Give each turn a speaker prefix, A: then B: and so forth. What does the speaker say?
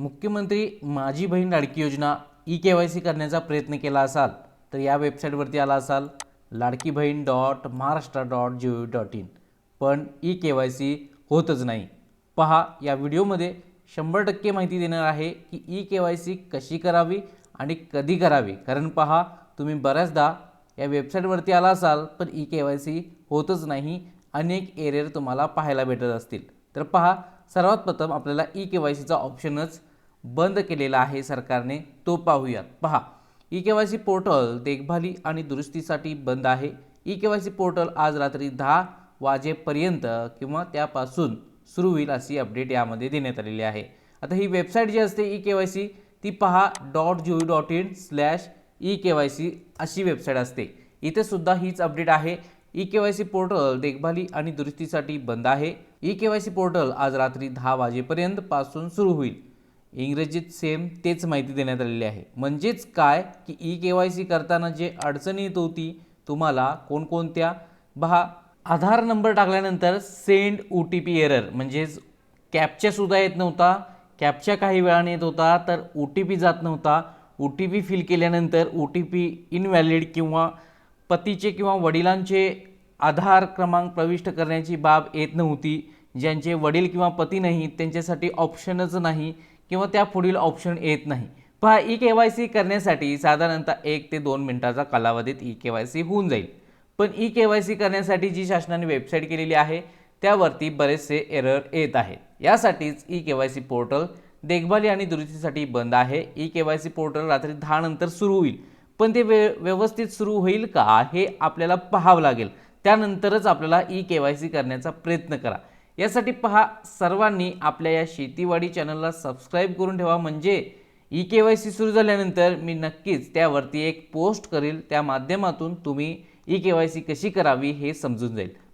A: मुख्यमंत्री माझी बहीण लाडकी योजना ई के वाय सी करण्याचा प्रयत्न केला असाल तर या वेबसाईटवरती आला असाल Ladki Bahin dot Maharashtra dot G O dot in. पण ई के वाय सी होतच नाही. पहा या व्हिडिओमध्ये शंभर टक्के माहिती देणार आहे की ई के वाय सी कशी करावी आणि कधी करावी. कारण पहा तुम्ही बऱ्याचदा या वेबसाईटवरती आला असाल पण ई के वाय सी होतच नाही. अनेक एरियर तुम्हाला पाहायला भेटत असतील. तर पहा सर्वात प्रथम आपल्याला ई के वाय सीचा ऑप्शनच बंद केलेला आहे सरकारने तो पाहूयात. पहा E K Y C portal देखभाली आणि दुरुस्तीसाठी बंद आहे. E K Y C portal आज रात्री दहा वाजेपर्यंत किंवा त्यापासून सुरू होईल अशी अपडेट यामध्ये देण्यात आलेली आहे. आता ही वेबसाईट जी असते ई के वाय सी ती पहा. Dot G O dot in slash E K Y C अशी वेबसाईट असते. इथे सुद्धा हीच अपडेट आहे. E K Y C portal देखभाली आणि दुरुस्तीसाठी बंद आहे. E K Y C portal आज रात्री दहा वाजेपर्यंत पासून सुरू होईल. इंग्रजीत सेम तेच माहिती देण्यात आलेली आहे. म्हणजेच काय? की ई के वाय सी करताना जे अडचणी येत होती तुम्हाला कोणकोणत्या? बहा आधार नंबर टाकल्यानंतर send O T P error म्हणजेच कॅपच्यासुद्धा येत नव्हता. कॅपच्या काही वेळाने येत होता तर ओ टी पी जात नव्हता. ओ टी पी फिल केल्यानंतर ओ टी पी इनव्हॅलिड किंवा पतीचे किंवा वडिलांचे आधार क्रमांक प्रविष्ट करण्याची बाब येत नव्हती. ज्यांचे वडील किंवा पती नाहीत त्यांच्यासाठी ऑप्शनच नाही. किंवा त्या पुढील ऑप्शन येत नाही. पहा ई के वाय सी करण्यासाठी साधारणतः एक ते दोन मिनिटाचा कालावधीत ई के वाय सी होऊन जाईल. पण ई के वाय सी करण्यासाठी जी शासनाने वेबसाईट केलेली आहे त्यावरती बरेचसे एरर येत आहेत यासाठीच E K Y C portal देखभाली आणि दुरुस्तीसाठी बंद आहे. E K Y C portal रात्री दहा नंतर सुरू होईल. पण ते वे व्यवस्थित सुरू होईल का हे आपल्याला पाहावं लागेल. त्यानंतरच आपल्याला ई के वाय सी करण्याचा प्रयत्न करा. यासाठी पहा सर्वांनी आपल्या या शेतीवाडी चॅनलला सबस्क्राईब करून ठेवा. म्हणजे ई के वाय सी सुरू झाल्यानंतर मी नक्कीच त्यावरती एक पोस्ट करेल. त्या माध्यमातून तुम्ही ई के वाय सी कशी करावी हे समजून जाईल.